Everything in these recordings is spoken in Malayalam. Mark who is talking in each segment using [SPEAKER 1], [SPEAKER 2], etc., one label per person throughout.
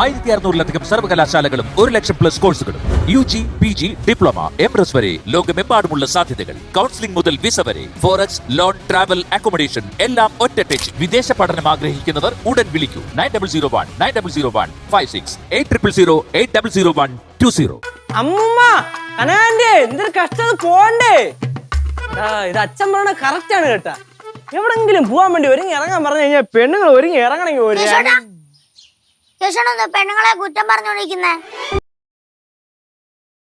[SPEAKER 1] ആയിരത്തി അറുന്നൂറിലധികം സർവകലാശാലകളും ഒരു ലക്ഷം പ്ലസ് കോഴ്സുകളും U G P G diploma M S വരെ ലോകമെമ്പാടുമുള്ള സാധ്യതകൾ. കൗൺസിലിംഗ് മുതൽ വിസ വരെ ഫോറക്സ് ലോൺ ട്രാവൽ അക്കോമഡേഷൻ എല്ലാം ഒറ്റ ടച്ച് വിദേശ പഠനം ആഗ്രഹിക്കുന്നവർ ഉടൻ വിളിക്കൂ. Nine double zero one nine double zero one five six eight triple zero eight double zero one two zero
[SPEAKER 2] അമ്മുമ്മ അനാന്റെ എന്തൊരു കഷ്ടത് പോണ്ടേ ഇത് അച്ഛൻ പറഞ്ഞ കറക്റ്റ് ആണ് കേട്ടാ. എവിടെങ്കിലും പോവാൻ വേണ്ടി ഒരുങ്ങി ഇറങ്ങാൻ പറഞ്ഞു കഴിഞ്ഞാൽ പെണ്ണുങ്ങൾ ഒരുങ്ങി ഇറങ്ങണമെങ്കിൽ ഒരു
[SPEAKER 3] കേശോട്ടാ പെണ്ണുങ്ങളെ കുറ്റം പറഞ്ഞോണ്ടിരിക്കുന്നേ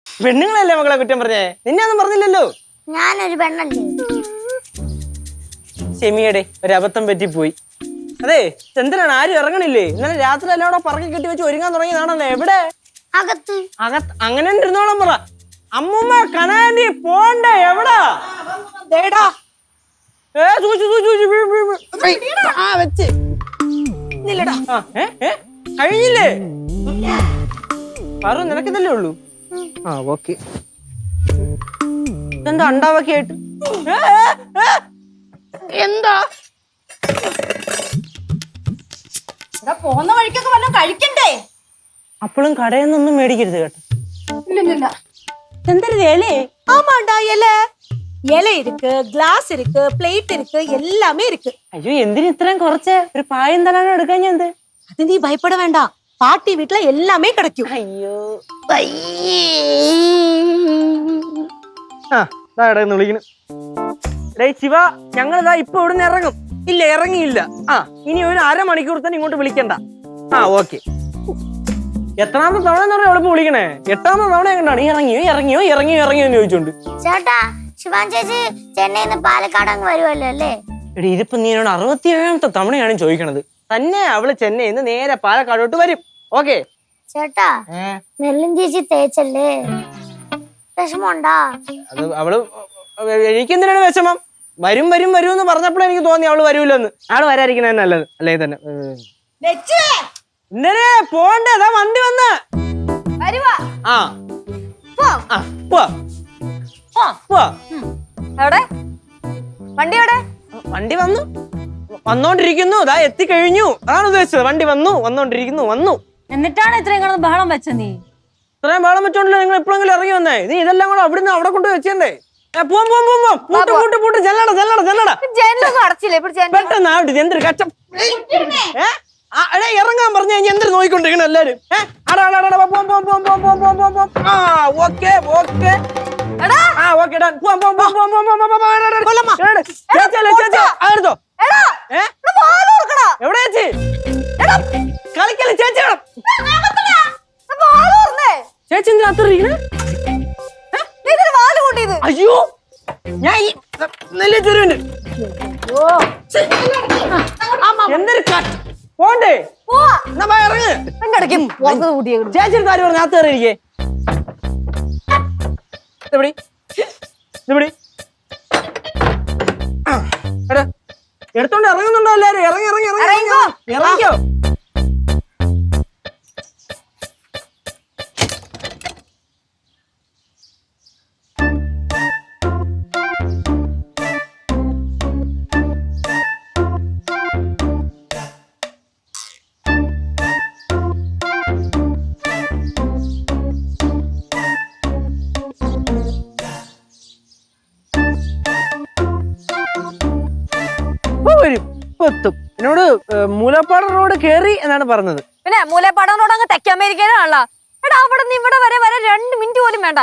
[SPEAKER 2] പെണ്ണുങ്ങളല്ലേ മകളെ കുറ്റം പറഞ്ഞേ? നിന്നെ ഒന്നും പറഞ്ഞില്ലല്ലോ.
[SPEAKER 3] ഞാനൊരു പെണ്ണല്ലേ?
[SPEAKER 2] ഷെമിയുടെ ഒരു അബദ്ധം പറ്റിപ്പോയി. അതെ ചന്ദ്രനാണ് ആരും ഇറങ്ങണില്ലേ? ഇന്നലെ രാത്രി എല്ലാം കൂടെ പറക്കി കെട്ടി വെച്ച് ഒരുങ്ങാൻ തുടങ്ങിയതാണല്ലോ എവിടെ?
[SPEAKER 3] അകത്ത്.
[SPEAKER 2] അകത്ത്. അങ്ങനെ ഇരുന്നോളം പറ. അമ്മുമ്മ കനാനി പോണ്ടേ എവിടാ? ഏ സൂചി സൂചി ആ വെച്ച്. ഇല്ലടാ ഏ? കഴിഞ്ഞില്ലേ പറു നിനക്കിതല്ലേ ഉള്ളൂ? ആ ഓക്കെ. ഇതെന്താ അണ്ടാവൊക്കെ ആയിട്ട് എന്താ?
[SPEAKER 4] പോന്ന വഴിക്കൊക്കെ വല്ലതും കഴിക്കണ്ടേ?
[SPEAKER 2] അപ്പോഴും കടയിൽ നിന്നൊന്നും മേടിക്കരുത് കേട്ടോ.
[SPEAKER 4] ഇല്ല
[SPEAKER 2] എന്തരുത് ഇലേ
[SPEAKER 4] ആമാണ്ടാ ഇല. ഇല ഇരിക്ക് ഗ്ലാസ് ഇരിക്ക് പ്ലേറ്റ് ഇരിക്ക് എല്ലാമേ ഇരിക്ക്.
[SPEAKER 2] അയ്യോ എന്തിനു ഇത്രയും കുറച്ച്? ഒരു പായം തരാനോ എടുക്കാൻ ഞാൻ
[SPEAKER 4] அது நீ பயப்பட வேண்டாம் பாட்டி வீட்ல எல்லாமே கிடைக்கும்
[SPEAKER 2] അയ്യോ ആ ദാ ഇടന്ന് വിളിക്കുന്നു ഡേയ് ശിവ ഞങ്ങൾ ഇതാ ഇപ്പൊ ഇവിടുന്ന് ഇറങ്ങും ഇല്ല ഇറങ്ങിയില്ല ആ ഇനി ഒരു അരമണിക്കൂർ തന്നെ ഇങ്ങോട്ട് വിളിക്കണ്ട ആ ഓക്കെ എത്രാമത്തെ തവണ എന്ന് പറഞ്ഞാൽ എളുപ്പം വിളിക്കണേ എട്ടാമത്തെ തവണ എങ്ങനെയാണ് ഇറങ്ങിയോ ഇറങ്ങിയോ ഇറങ്ങിയോ ഇറങ്ങിയോ എന്ന് ചോദിച്ചോണ്ട്
[SPEAKER 3] ചേട്ടാ ശിവാൻ ചേച്ചി ചെന്നൈയിൽ നിന്ന് പാലക്കാട് അങ്ങ് വരുമല്ലോ അല്ലേ
[SPEAKER 2] എടി ഇതിപ്പോ നീ എന്നോട് അറുപത്തിയേഴാമത്തെ തവണയാണ് ചോദിക്കണത് തന്നെ അവൾ ചെന്നൈന്ന് നേരെ പാലക്കാടോട്ട് വരും. ഓക്കെ?
[SPEAKER 3] ചേട്ടാ നെല്ലും ചേച്ചി തേച്ചല്ലേ? വിഷമുണ്ടാ
[SPEAKER 2] അത് അവൾ എനിക്കെന്തിനാണ് വിഷമം? വരും വരും വരും എന്ന് പറഞ്ഞപ്പോഴേ എനിക്ക് തോന്നി അവൾ വരൂലെന്ന്. ആൾ വരാതിരിക്കണേ നല്ലത്. അല്ലേ തന്നെ? ഇന്നലെ പോണ്ടേ അതാ വണ്ടി വന്ന്.
[SPEAKER 4] വണ്ടി
[SPEAKER 2] വന്നു. വന്നോണ്ടിരിക്കുന്നു എത്തി എത്തിക്കഴിഞ്ഞു അതാണ് ഉദ്ദേശിച്ചത് വണ്ടി വന്നു വന്നോണ്ടിരിക്കുന്നു വന്നു
[SPEAKER 4] എന്നിട്ടാണ് ഇത്രയും കിടന്ന് ബഹളം വെച്ചത് നീ
[SPEAKER 2] ഇത്രയും ബഹളം വെച്ചോണ്ടല്ലോ നിങ്ങൾ എപ്പോഴെങ്കിലും ഇറങ്ങി വന്നേ നീ ഇതെല്ലാം കൂടെ അവിടുന്ന് അവിടെ കൊണ്ട് വെച്ചേണ്ടേ ഇറങ്ങാൻ പറഞ്ഞു കഴിഞ്ഞാൽ എന്തൊരു എല്ലാരും ആ എവിടെ ചേച്ചി? കളിക്കല്ലേ ചേച്ചി ചേച്ചി എന്തിനാ അത്ര അയ്യോ ഞാൻ നല്ല ചെരുവിന് എന്തൊരു പോണ്ടേ? ഇറങ്ങ്. ചേച്ചി കാര്യം പറഞ്ഞു? അകത്ത് കയറിയിരിക്കേ ഇതെവിടെ ഇതെവിടെ എടാ. എടുത്തോണ്ട് ഇറങ്ങുന്നുണ്ടോ എല്ലാരും? ഇറങ്ങി ഇറങ്ങി ഇറങ്ങി ഇറങ്ങിക്കോ. വരും ഇപ്പൊ എത്തും എന്നോട് ഏ, മൂലപ്പാട റോഡ് കേറി എന്നാണ് പറഞ്ഞത്
[SPEAKER 5] പിന്നെ മൂലപ്പാടം അങ്ങ് തെക്കേ അമേരിക്കയിലാണല്ലോ എടാ അവിടെ നിന്ന് ഇവിടെ വരെ വരെ രണ്ട് മിനിറ്റ് പോലും വേണ്ട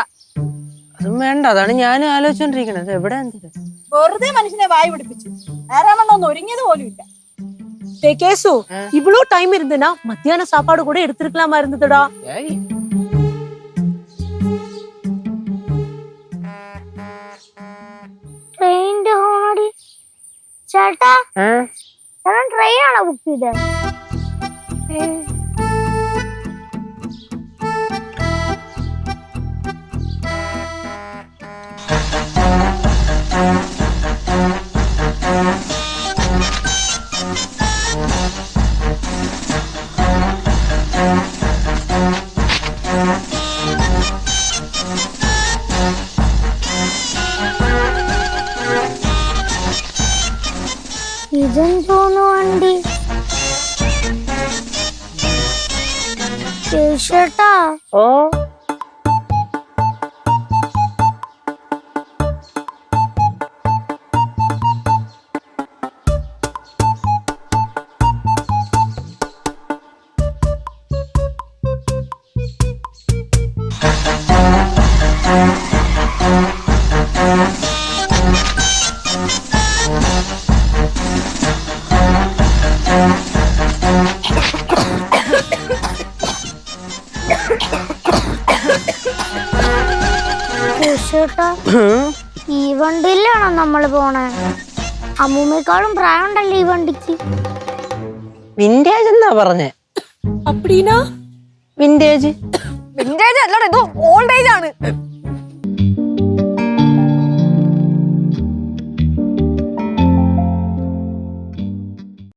[SPEAKER 2] അതും വേണ്ട അതാണ് ഞാൻ ആലോചിച്ചോണ്ടിരിക്കണത് എവിടെ എന്തിന്
[SPEAKER 4] വെറുതെ മനുഷ്യനെ വായി പിടിപ്പിച്ചു നേരാണെന്നൊന്നും ഒരുങ്ങിയത് പോലും ഇല്ല டேய் கேசு இவ்வளவு டைம் இருந்துனா மத்தியான சாப்பாடு கூட எடுத்திருக்கலாமா இருந்ததுடா
[SPEAKER 3] ചേട്ടാ? ചേട്ടൻ ട്രെയിൻ ആണോ ബുക്ക് ചെയ്തത് డజన్ సోను అండి
[SPEAKER 2] టీ
[SPEAKER 3] షర్టా ചേട്ടാ ഈ വണ്ടിയിലാണോ നമ്മൾ പോണേ? അമ്മൂമ്മേക്കാളും പ്രായമുണ്ടല്ലോ ഈ വണ്ടിക്ക്.
[SPEAKER 2] വിന്റേജ് പറഞ്ഞേ.
[SPEAKER 4] അപ്പടീനാ?
[SPEAKER 2] വിന്റേജ്
[SPEAKER 5] വിന്റേജ് അല്ലടോ ഇത് ഓൾഡ് ഏജ് ആണ്.